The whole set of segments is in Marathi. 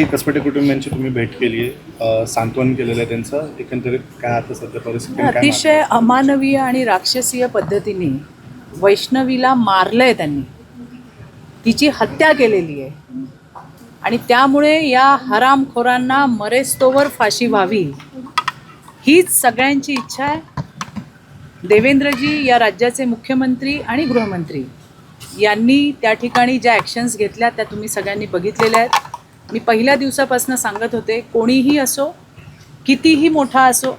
कसपटे कुटुंबियांची तुम्ही भेट केली आहे. सांत्वन केलेलं आहे त्यांचं. एकंदरीत काय आता सध्या परिस्थिती अतिशय अमानवीय आणि राक्षसीय पद्धतीने वैष्णवीला मारलंय त्यांनी. तिची हत्या केलेली आहे. आणि त्यामुळे या हरामखोरांना मरेस्तोवर फाशी व्हावी हीच सगळ्यांची इच्छा आहे. देवेंद्रजी या राज्याचे मुख्यमंत्री आणि गृहमंत्री यांनी त्या ठिकाणी ज्या ॲक्शन्स घेतल्या त्या तुम्ही सगळ्यांनी बघितलेल्या आहेत. मी पहिल्या दिवसापासून सांगत होते कोणीही असो कितीही मोठा असो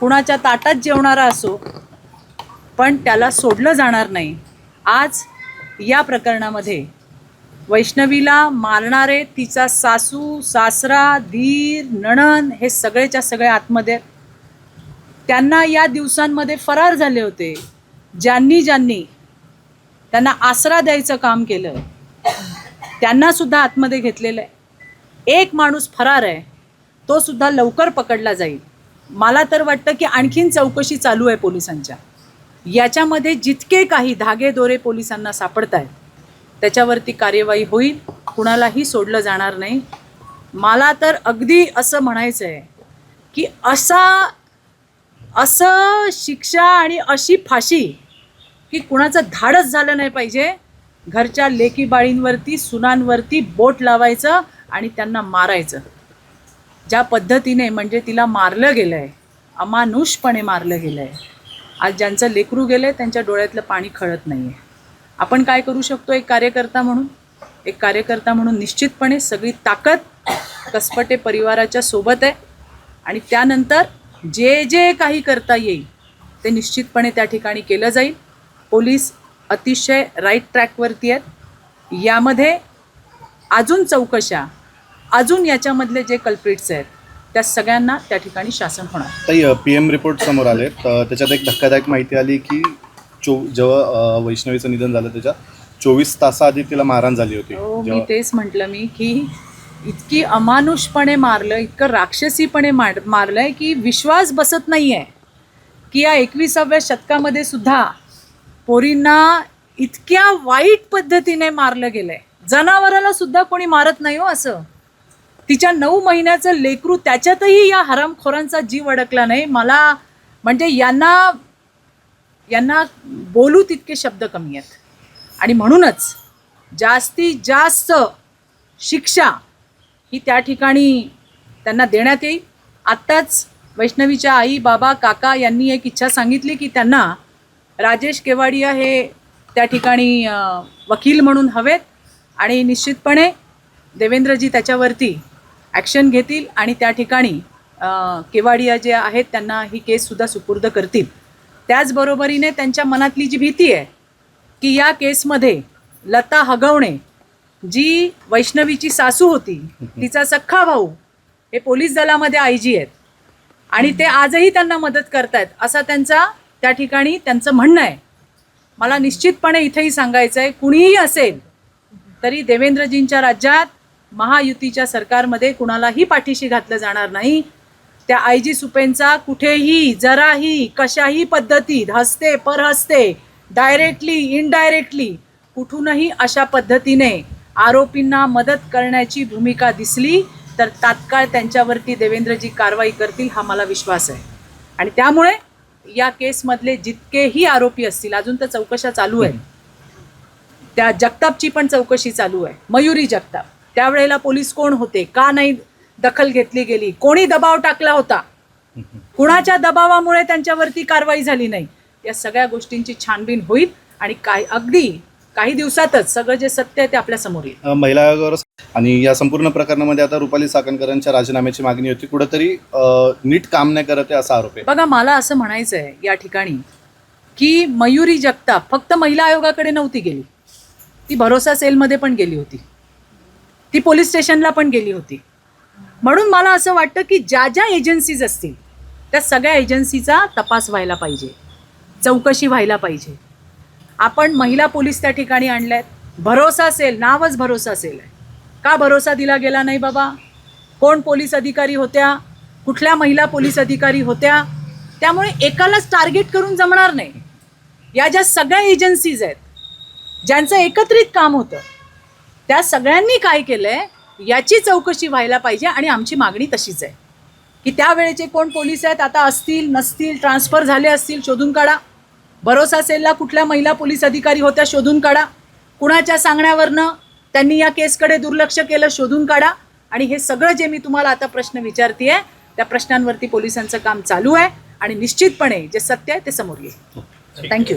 कुणाच्या ताटात जेवणारा असो पण त्याला सोडलं जाणार नाही. आज या प्रकरणामध्ये वैष्णवीला मारणारे तिचा सासू सासरा धीर नणन हे सगळेच्या सगळे आतमध्ये. त्यांना या दिवसांमध्ये फरार झाले होते. ज्यांनी ज्यांनी त्यांना आसरा द्यायचं काम केलं त्यांना सुद्धा आतमध्ये घेतलेलं आहे. एक माणूस फरार आहे तो सुद्धा लवकर पकडला जाईल. मला तर वाटतं की आणखीन चौकशी चालू आहे पोलिसांच्या. याच्यामध्ये जितके काही धागे दोरे पोलिसांना सापडत आहेत त्याच्यावरती कार्यवाही होईल कुणालाही सोडलं जाणार नाही. मला तर अगदी असं म्हणायचं आहे की असा असं शिक्षा आणि अशी फाशी की कुणाचं धाडच झालं नाही पाहिजे घरच्या लेकीबाळींवरती सुनांवरती बोट लावायचं आणि त्यांना मारायचं. ज्या पद्धतीने म्हणजे तिला मारलं गेलं आहे अमानुषपणे मारलं गेलं आहे आज ज्यांचं लेकरू गेलं आहे त्यांच्या डोळ्यातलं पाणी खळत नाही आहे आपण काय करू शकतो एक कार्यकर्ता म्हणून? एक कार्यकर्ता म्हणून निश्चितपणे सगळी ताकद कसपटे परिवाराच्या सोबत आहे. आणि त्यानंतर जे जे काही करता येईल ते निश्चितपणे त्या ठिकाणी केलं जाईल. पोलीस अतिशय राईट ट्रॅकवरती आहेत. यामध्ये अजून चौकशा अजून याच्यामधले जे कल्प्रिट्स आहेत त्या सगळ्यांना त्या ठिकाणी शासन होणार. ताई पी एम रिपोर्ट समोर आले त्याच्यात एक धक्कादायक माहिती आली की चो जेव्हा वैष्णवीचं निधन झालं त्याच्या चोवीस तासाआधी तिला मारहाण झाली होती. हो मी जेव्हा- तेच म्हटलं मी की इतकी अमानुषपणे मारलं इतकं राक्षसीपणे मार मारलंय की विश्वास बसत नाही आहे की या एकविसाव्या शतकामध्ये सुद्धा पोरींना इतक्या वाईट पद्धतीने मारलं गेलंय. जनावराला सुद्धा कोणी मारत नाही हो असं. तिच्या नऊ महिन्याचं लेकरू त्याच्यातही या हरामखोरांचा जीव अडकला नाही. मला म्हणजे यांना यांना बोलू तितके शब्द कमी आहेत. आणि म्हणूनच जास्तीत जास्त शिक्षा ही त्या ठिकाणी त्यांना देण्यात येईल. आत्ताच वैष्णवीच्या आई बाबा काका यांनी एक इच्छा सांगितली की त्यांना राजेश केवाडिया हे त्या ठिकाणी वकील म्हणून हवेत. आणि निश्चितपणे देवेंद्रजी त्याच्यावरती ॲक्शन घेतील आणि त्या ठिकाणी केवाडिया जे आहेत त्यांना ही केससुद्धा सुपूर्द करतील. त्याचबरोबरीने त्यांच्या मनातली जी भीती आहे की या केसमध्ये लता हगवणे जी वैष्णवीची सासू होती तिचा सख्खा भाऊ हे पोलीस दलामध्ये आय जी आहेत आणि ते आजही त्यांना मदत करतायत असा त्यांचा त्या ठिकाणी त्यांचं म्हणणं आहे. मला निश्चितपणे इथेही सांगायचं आहे कुणीही असेल तरी देवेंद्रजींच्या राज्यात महायुतीच्या सरकारमध्ये कुणालाही पाठीशी घातलं जाणार नाही. त्या आय जी सुपेंचा कुठेही जराही कशाही पद्धतीत हस्ते परहस्ते डायरेक्टली इनडायरेक्टली कुठूनही अशा पद्धतीने आरोपींना मदत करण्याची भूमिका दिसली तर तात्काळ त्यांच्यावरती देवेंद्रजी कारवाई करतील हा मला विश्वास आहे. आणि त्यामुळे या केसमधले जितकेही आरोपी असतील अजून तर चौकशा चालू आहे. त्या जगतापची पण चौकशी चालू आहे. मयुरी जगताप. त्यावेळेला पोलीस कोण होते? का नाही दखल घेतली गेली? कोणी दबाव टाकला होता? कुणाच्या दबावामुळे त्यांच्यावरती कारवाई झाली नाही? या सगळ्या गोष्टींची छानबीन होईल आणि काय अगदी काही दिवसातच सगळं जे सत्य आहे ते आपल्यासमोर येईल. महिला आयोगावर आणि या संपूर्ण प्रकरणामध्ये आता रुपाली चाकणकरांच्या राजीनाम्याची मागणी होती. कुठंतरी नीट काम नाही करत आहे असा आरोप आहे. बघा मला असं म्हणायचं आहे या ठिकाणी की मयुरी जगताप फक्त महिला आयोगाकडे नव्हती गेली. ती भरोसा सेलमध्ये पण गेली होती. ती पोलीस स्टेशनला पण गेली होती. म्हणून मला असं वाटतं की ज्या ज्या एजन्सीज असतील त्या सगळ्या एजन्सीचा तपास व्हायला पाहिजे. चौकशी व्हायला पाहिजे. आपण महिला पोलीस त्या ठिकाणी आणल्यात. भरोसा असेल नावच भरोसा असेल. का भरोसा दिला गेला नाही बाबा? कोण पोलीस अधिकारी होत्या? कुठल्या महिला पोलीस अधिकारी होत्या? त्यामुळे एकालाच टार्गेट करून जमणार नाही. या ज्या सगळ्या एजन्सीज आहेत ज्यांचं एकत्रित काम होतं त्या सगळ्यांनी काय केलं आहे याची चौकशी व्हायला पाहिजे आणि आमची मागणी तशीच आहे. की त्यावेळेचे कोण पोलीस आहेत आता असतील नसतील ट्रान्सफर झाले असतील शोधून काढा. भरोसा सेलला कुठल्या महिला पोलीस अधिकारी होत्या शोधून काढा. कुणाच्या सांगण्यावरनं त्यांनी या केसकडे दुर्लक्ष केलं शोधून काढा. आणि हे सगळं जे मी तुम्हाला आता प्रश्न विचारते त्या प्रश्नांवरती पोलिसांचं काम चालू आहे. आणि निश्चितपणे जे सत्य आहे ते समोर येईल. थँक्यू